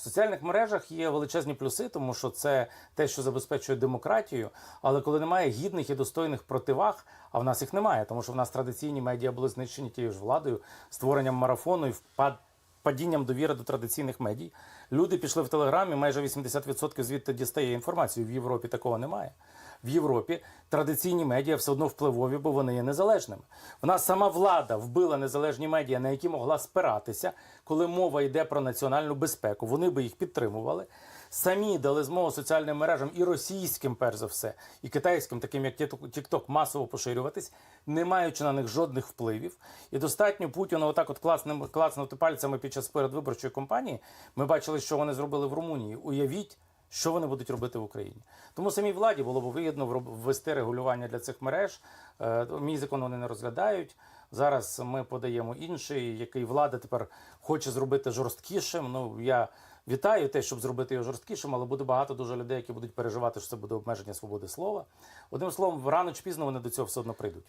В соціальних мережах є величезні плюси, тому що це те, що забезпечує демократію. Але коли немає гідних і достойних противаг, а в нас їх немає, тому що в нас традиційні медіа були знищені тією ж владою, створенням марафону і впад. Падінням довіри до традиційних медій. Люди пішли в Телеграмі, майже 80% звідти дістає інформацію. В Європі такого немає. В Європі традиційні медіа все одно впливові, бо вони є незалежними. В нас сама влада вбила незалежні медіа, на які могла спиратися, коли мова йде про національну безпеку. Вони би їх підтримували. Самі дали змогу соціальним мережам і російським, перш за все, і китайським, таким як TikTok, масово поширюватись, не маючи на них жодних впливів. І достатньо Путіна отак от класним, клацнути пальцями під час передвиборчої кампанії. Ми бачили, що вони зробили в Румунії. Уявіть, що вони будуть робити в Україні. Тому самій владі було б вигідно ввести регулювання для цих мереж. Е, Мій закон вони не розглядають. Зараз ми подаємо інший, який влада тепер хоче зробити жорсткішим. Ну я вітаю те, щоб зробити його жорсткішим, але буде багато дуже людей, які будуть переживати, що це буде обмеження свободи слова. Одним словом, рано чи пізно вони до цього все одно прийдуть.